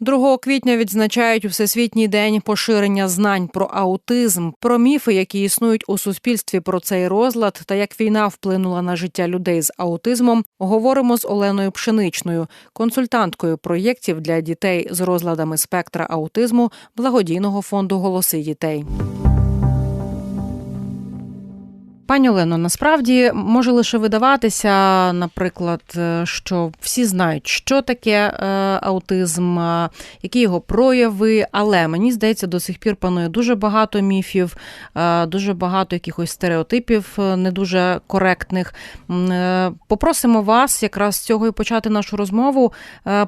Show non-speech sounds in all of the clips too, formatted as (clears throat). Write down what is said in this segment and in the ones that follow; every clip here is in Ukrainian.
2 квітня відзначають всесвітній день поширення знань про аутизм, про міфи, які існують у суспільстві про цей розлад, та як війна вплинула на життя людей з аутизмом. Говоримо з Оленою Пшеничною, консультанткою проєктів для дітей з розладами спектра аутизму благодійного фонду Голоси дітей. Пані Олено, насправді може лише видаватися, наприклад, е, що всі знають, що таке е, аутизм, е, які його прояви, але мені здається, до сих пір панує дуже багато міфів, дуже багато якихось стереотипів не дуже коректних. Попросимо вас якраз з цього і почати нашу розмову,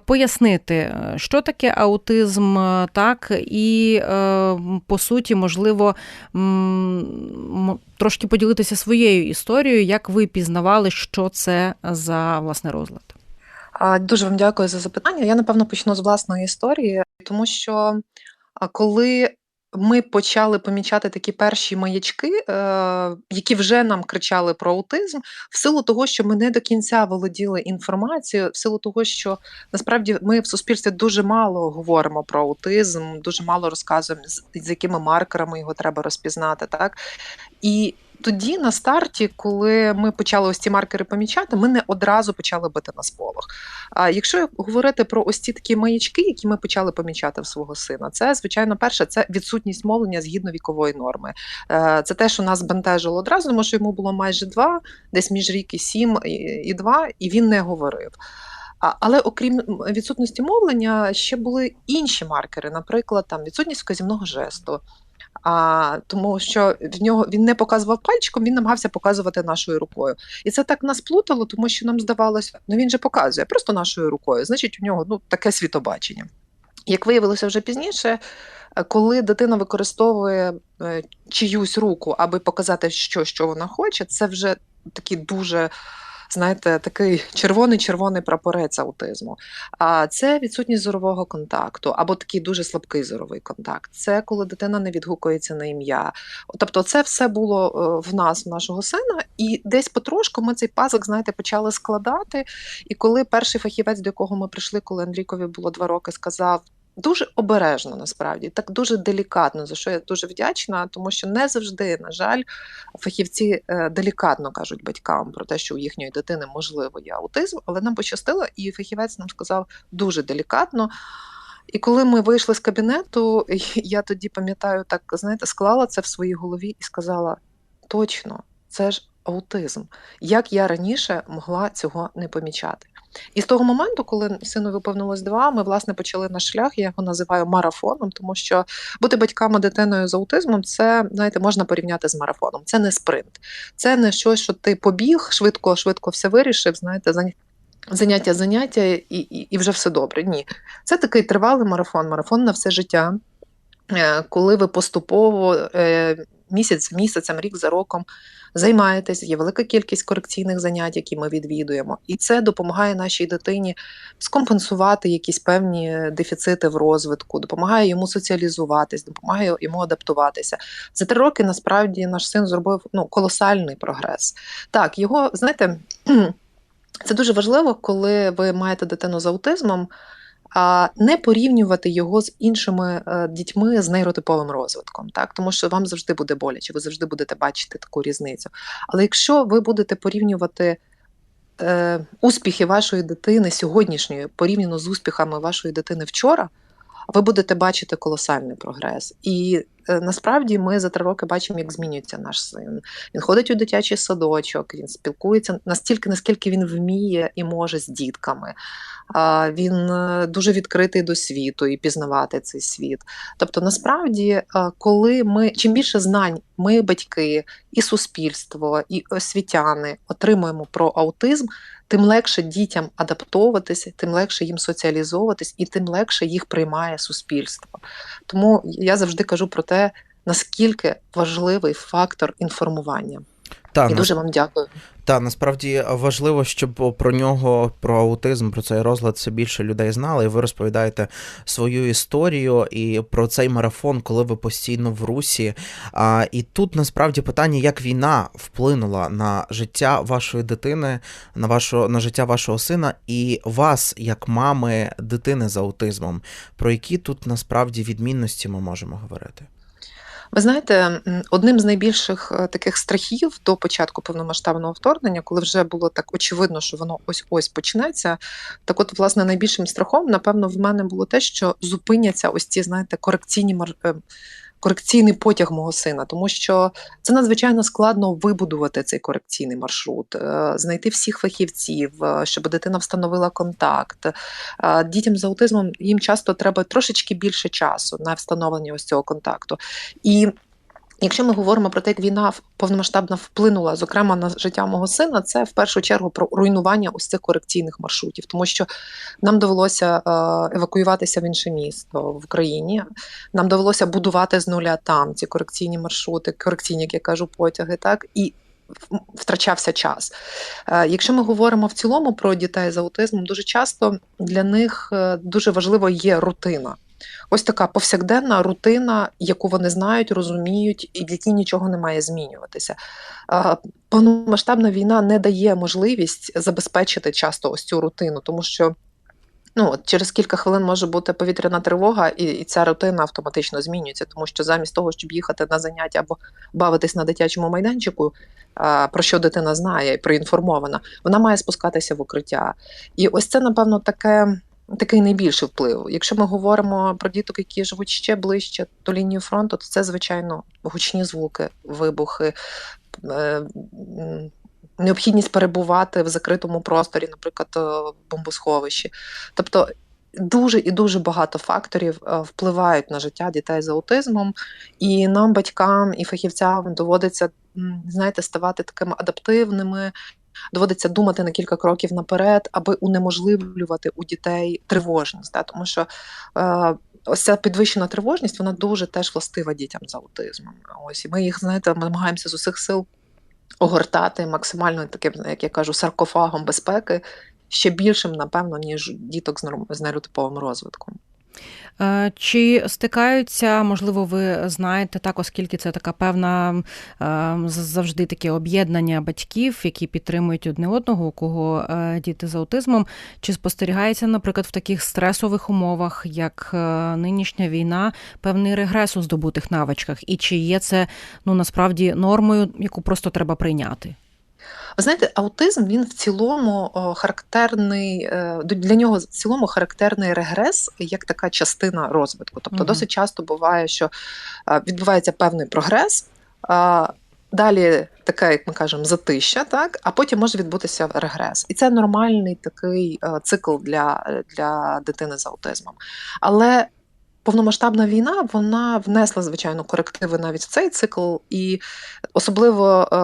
пояснити, що таке аутизм, так і по суті, можливо, трошки поділитися своєю історією, як ви пізнавали, що це за власне розлад. Дуже вам дякую за запитання. Я напевно почну з власної історії, тому що коли ми почали помічати такі перші маячки, е, які вже нам кричали про аутизм, в силу того, що ми не до кінця володіли інформацією, в силу того, що насправді ми в суспільстві дуже мало говоримо про аутизм, дуже мало розказуємо, з якими маркерами його треба розпізнати. Так? І тоді на старті, коли ми почали ось ці маркери помічати, ми не одразу почали бити на сполох. А якщо говорити про ось ці такі маячки, які ми почали помічати в свого сина, це звичайно перше, це відсутність мовлення згідно вікової норми. Е, це те, що нас бентежило одразу, тому що йому було майже два, десь між рік і сім і два, і він не говорив. Але окрім відсутності мовлення, ще були інші маркери, наприклад, там відсутність вказівного жесту, а, Тому що в нього він не показував пальчиком, він намагався показувати нашою рукою. І це так нас плутало, тому що нам здавалося, ну він же показує просто нашою рукою. Значить, у нього ну, таке світобачення. Як виявилося вже пізніше, е, коли дитина використовує е, чиюсь руку, аби показати, що, що вона хоче, це вже такі дуже знаєте, такий червоний-червоний прапорець аутизму. А це відсутність зорового контакту або такий дуже слабкий зоровий контакт. Це коли дитина не відгукується на ім'я. Тобто, це все було е, в нас, в нашого сина, і десь потрошку ми цей пазик, знаєте, почали складати. І коли перший фахівець, до якого ми прийшли, коли Андрійкові було два роки, сказав. Дуже обережно насправді, так дуже делікатно, за що я дуже вдячна, тому що не завжди, на жаль, фахівці е, делікатно кажуть батькам про те, що у їхньої дитини можливо є аутизм, але нам пощастило, і фахівець нам сказав дуже делікатно. І коли ми вийшли з кабінету, (laughs) я тоді пам'ятаю, так знаєте, склала це в своїй голові і сказала: точно, це ж аутизм. Як я раніше могла цього не помічати? І з того моменту, коли сину виповнилось два, ми власне почали наш шлях. Я його називаю марафоном, тому що бути батьками дитиною з аутизмом, це знаєте, можна порівняти з марафоном. Це не спринт, це не щось, що ти побіг швидко, швидко все вирішив. Знаєте, заняття, заняття і, і, і вже все добре. Ні, це такий тривалий марафон, марафон на все життя. Е, коли ви поступово е, місяць місяцем, рік за роком займаєтесь, є велика кількість корекційних занять, які ми відвідуємо, і це допомагає нашій дитині скомпенсувати якісь певні дефіцити в розвитку, допомагає йому соціалізуватись, допомагає йому адаптуватися. За три роки насправді наш син зробив ну, колосальний прогрес. Так, його знаєте, (clears throat) це дуже важливо, коли ви маєте дитину з аутизмом а не порівнювати його з іншими е, дітьми з нейротиповим розвитком, так тому що вам завжди буде боляче, ви завжди будете бачити таку різницю. Але якщо ви будете порівнювати е, успіхи вашої дитини сьогоднішньої порівняно з успіхами вашої дитини вчора, ви будете бачити колосальний прогрес. І насправді ми за три роки бачимо, як змінюється наш син. Він ходить у дитячий садочок, він спілкується настільки, наскільки він вміє і може з дітками. Він е, дуже відкритий до світу і пізнавати цей світ. Тобто, насправді, е, коли ми чим більше знань, ми, батьки, і суспільство, і освітяни отримуємо про аутизм тим легше дітям адаптовуватися, тим легше їм соціалізовуватись і тим легше їх приймає суспільство. Тому я завжди кажу про те, наскільки важливий фактор інформування. Та, і дуже вам дякую. Та насправді важливо, щоб про нього, про аутизм, про цей розлад все більше людей знали. І ви розповідаєте свою історію і про цей марафон, коли ви постійно в русі. А, І тут насправді питання, як війна вплинула на життя вашої дитини, на вашого на життя вашого сина і вас, як мами дитини з аутизмом. Про які тут насправді відмінності ми можемо говорити? Ви знаєте, одним з найбільших е, таких страхів до початку повномасштабного вторгнення, коли вже було так очевидно, що воно ось ось почнеться. Так, от, власне, найбільшим страхом, напевно, в мене було те, що зупиняться ось ці, знаєте, корекційні е, корекційний потяг мого сина, тому що це надзвичайно складно вибудувати цей корекційний маршрут, е, знайти всіх фахівців, е, щоб дитина встановила контакт. Е, дітям з аутизмом їм часто треба трошечки більше часу на встановлення ось цього контакту. І Якщо ми говоримо про те, як війна повномасштабно вплинула, зокрема на життя мого сина, це в першу чергу про руйнування ось цих корекційних маршрутів, тому що нам довелося е, евакуюватися в інше місто в Україні. Нам довелося будувати з нуля там ці корекційні маршрути, корекційні, як я кажу, потяги, так і. Втрачався час. Е, якщо ми говоримо в цілому про дітей з аутизмом, дуже часто для них е, дуже важливо є рутина. Ось така повсякденна рутина, яку вони знають, розуміють, і в якій нічого не має змінюватися. Повномасштабна війна не дає можливість забезпечити часто ось цю рутину, тому що. Ну, через кілька хвилин може бути повітряна тривога, і і ця рутина автоматично змінюється, тому що замість того, щоб їхати на заняття або бавитись на дитячому майданчику, про що дитина знає і проінформована, вона має спускатися в укриття. І ось це, напевно, таке такий найбільший вплив. Якщо ми говоримо про діток, які живуть ще ближче до лінії фронту, то це, звичайно, гучні звуки, вибухи. Е, необхідність перебувати в закритому просторі, наприклад, е, в бомбосховищі. Тобто дуже і дуже багато факторів е, впливають на життя дітей з аутизмом, і нам, батькам і фахівцям, доводиться знаєте, ставати такими адаптивними доводиться думати на кілька кроків наперед, аби унеможливлювати у дітей тривожність. Да? Тому що е, ось ця підвищена тривожність, вона дуже теж властива дітям з аутизмом. Ось і ми їх, знаєте, намагаємося з усіх сил огортати максимально таким, як я кажу, саркофагом безпеки. Ще більшим, напевно, ніж діток з нейротиповим розвитком. Е, чи стикаються, можливо, ви знаєте так, оскільки це така певна е, завжди таке об'єднання батьків, які підтримують одне одного, у кого е, діти з аутизмом, чи спостерігається, наприклад, в таких стресових умовах, як нинішня війна, певний регрес у здобутих навичках, і чи є це ну насправді нормою, яку просто треба прийняти? Ви знаєте, аутизм він в цілому характерний е, для нього в цілому характерний регрес як така частина розвитку. Тобто, угу. досить часто буває, що відбувається певний прогрес. Далі таке, як ми кажемо, затища, так, а потім може відбутися регрес. І це нормальний такий е, цикл для для дитини з аутизмом. Але Повномасштабна війна вона внесла звичайно корективи навіть в цей цикл, і особливо е,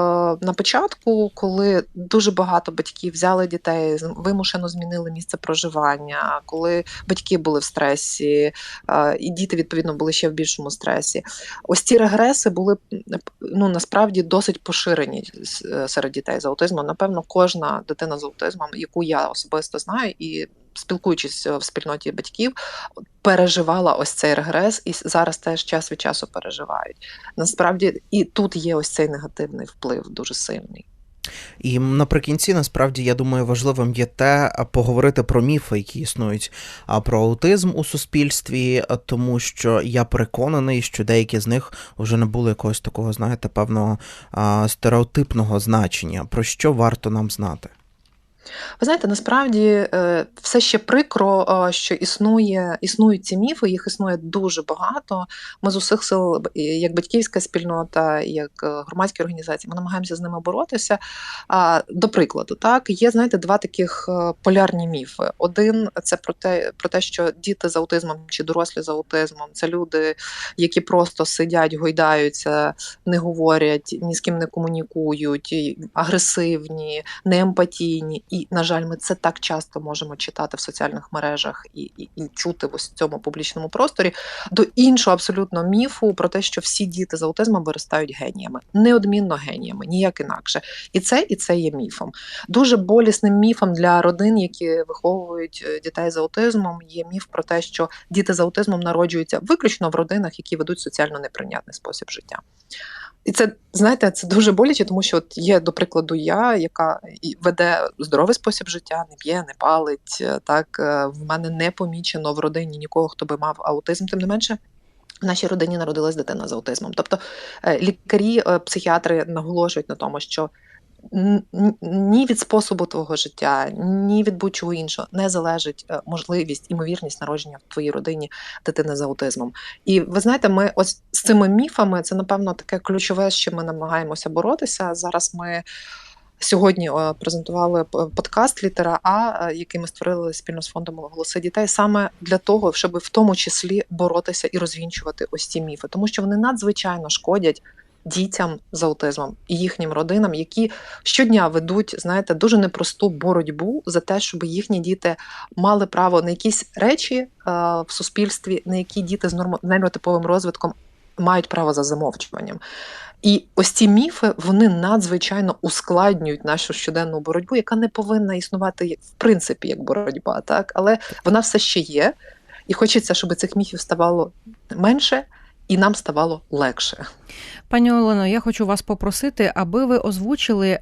на початку, коли дуже багато батьків взяли дітей, вимушено змінили місце проживання, коли батьки були в стресі, е, і діти відповідно були ще в більшому стресі. Ось ці регреси були ну насправді досить поширені е, серед дітей з аутизмом. Напевно, кожна дитина з аутизмом, яку я особисто знаю і спілкуючись в спільноті батьків, переживала ось цей регрес, і зараз теж час від часу переживають. Насправді, і тут є ось цей негативний вплив дуже сильний. І наприкінці, насправді, я думаю, важливим є те поговорити про міфи, які існують про аутизм у суспільстві, тому що я переконаний, що деякі з них вже не були якогось такого, знаєте, певного стереотипного значення. Про що варто нам знати? Ви знаєте, насправді е, все ще прикро, е, що існує, існують ці міфи, їх існує дуже багато. Ми з усіх сил, як батьківська спільнота, як е, громадські організації, ми намагаємося з ними боротися. До прикладу, так є знаєте, два таких полярні міфи. Один це про те, про те, що діти з аутизмом чи дорослі з аутизмом це люди, які просто сидять, гойдаються, не говорять, ні з ким не комунікують, агресивні, неемпатійні і на жаль, ми це так часто можемо читати в соціальних мережах і, і, і чути в ось цьому публічному просторі, до іншого абсолютно міфу про те, що всі діти з аутизмом виростають геніями, неодмінно геніями, ніяк інакше. І це і це є міфом. Дуже болісним міфом для родин, які виховують е, дітей з аутизмом, є міф про те, що діти з аутизмом народжуються виключно в родинах, які ведуть соціально неприйнятний спосіб життя. І це знаєте, це дуже боляче, тому що от є, до прикладу, я, яка веде здоровий спосіб життя, не п'є, не палить. е, Так е, в мене не помічено в родині нікого, хто би мав аутизм. Тим не менше, в нашій родині народилась дитина з аутизмом. Тобто е, лікарі, психіатри наголошують на тому, що ні від способу твого життя, ні від будь-чого іншого не залежить е, можливість, імовірність народження в твоїй родині дитини з аутизмом. І ви знаєте, ми ось з цими міфами це напевно таке ключове, чим ми намагаємося боротися. Зараз ми. Сьогодні е, презентували подкаст Літера А, е, який ми створили спільно з фондом голоси дітей, саме для того, щоб в тому числі боротися і розвінчувати ось ці міфи, тому що вони надзвичайно шкодять дітям з аутизмом і їхнім родинам, які щодня ведуть, знаєте, дуже непросту боротьбу за те, щоб їхні діти мали право на якісь речі е, в суспільстві, на які діти з нормонейротиповим розвитком мають право за замовчуванням. І ось ці міфи вони надзвичайно ускладнюють нашу щоденну боротьбу, яка не повинна існувати в принципі як боротьба, так але вона все ще є, і хочеться, щоб цих міфів ставало менше, і нам ставало легше. Пані Олено, я хочу вас попросити, аби ви озвучили, е,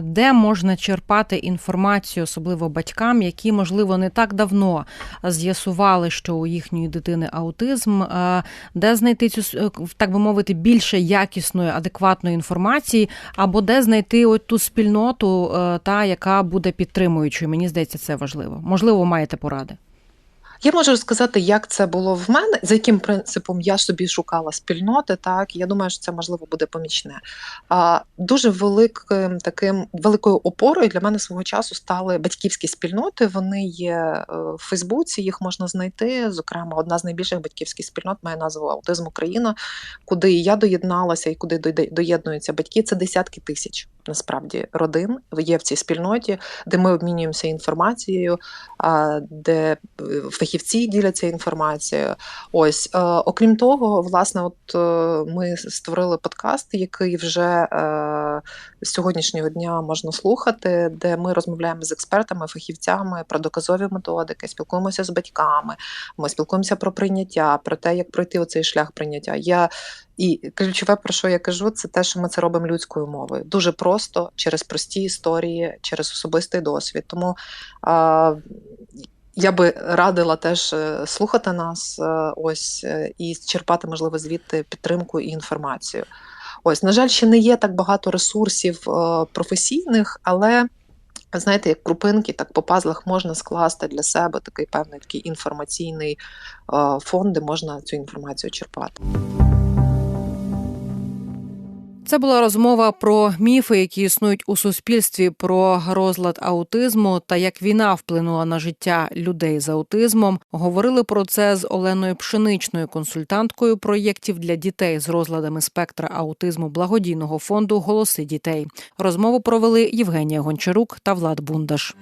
де можна черпати інформацію, особливо батькам, які, можливо, не так давно з'ясували, що у їхньої дитини аутизм, е, де знайти цю е, так би мовити більше якісної, адекватної інформації, або де знайти от ту спільноту, та яка буде підтримуючою. Мені здається, це важливо. Можливо, маєте поради. Я можу сказати, як це було в мене, за яким принципом я собі шукала спільноти. Так я думаю, що це можливо буде помічне. А дуже великим таким великою опорою для мене свого часу стали батьківські спільноти. Вони є е, в Фейсбуці, їх можна знайти. Зокрема, одна з найбільших батьківських спільнот має назву Аутизм Україна, куди я доєдналася, і куди доєднуються батьки. Це десятки тисяч насправді родин є в цій спільноті, де ми обмінюємося інформацією, де е, фахівці діляться інформацією. Ось е, окрім того, власне, от е, ми створили подкаст, який вже е, з сьогоднішнього дня можна слухати, де ми розмовляємо з експертами, фахівцями про доказові методики, спілкуємося з батьками. Ми спілкуємося про прийняття, про те, як пройти оцей шлях прийняття. Я і ключове, про що я кажу, це те, що ми це робимо людською мовою. Дуже просто через прості історії, через особистий досвід. Тому а, я би радила теж е, слухати нас, е, ось е, і черпати, можливо, звідти підтримку і інформацію. Ось, на жаль, ще не є так багато ресурсів професійних, але знаєте, як крупинки, так по пазлах можна скласти для себе такий певний такий інформаційний фонд, де можна цю інформацію черпати. Це була розмова про міфи, які існують у суспільстві, про розлад аутизму та як війна вплинула на життя людей з аутизмом. Говорили про це з Оленою Пшеничною, консультанткою проєктів для дітей з розладами спектра аутизму благодійного фонду Голоси дітей. Розмову провели Євгенія Гончарук та Влад Бундаш.